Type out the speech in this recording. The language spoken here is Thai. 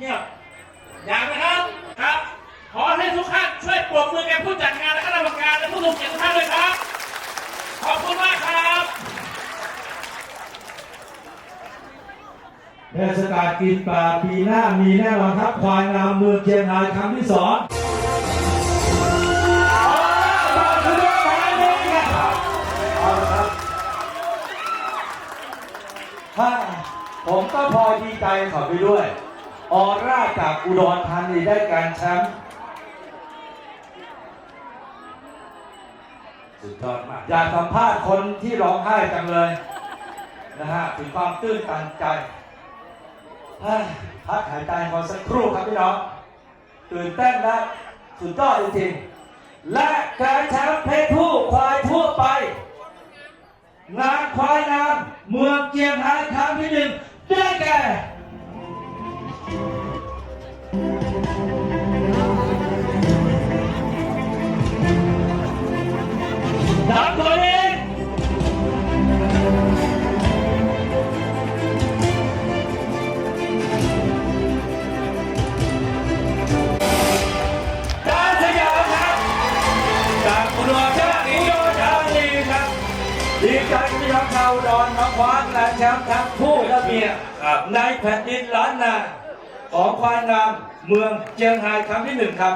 เงียบอย่างนะครับครับ ขอให้ทุกท่านช่วยปรบมือแก่ผู้จัดงานและคณะกรรมการและผู้ทรงเกียรติทุกท่านด้วยครับ ขอบคุณมากครับเทศกาลกินปลาปีหน้ามีแน่นอนครับควายงามเมืองเชียงรายครั้งที่สองถ้าผมก็พอดีใจเขาไปด้วย ออร่าจากอุดรธานีได้การแชมป์สุดยอดมาก อยากสัมภาษณ์คนที่ร้องไห้จังเลย นะฮะถึงความตื้นตันใจพักหายใจพอสักครู่ครับพี่น้อง ตื่นเต้นและสุดยอดจริงๆ และการแชมป์เพศผู้ควายทั่วไป งานควายงามเมืองเจียงไฮ้ครั้งที่หนึ่งได้แก่ ดับตัวเองการสยามครับจากอุดรธานีโยธานีครับดีใจที่น้องชาวอุดรมาคว้าและแชมป์ทั้งคู่และเมียในแผ่นดินล้านนาของควายงามเมืองเชียงรายครั้งที่หนึ่งครับ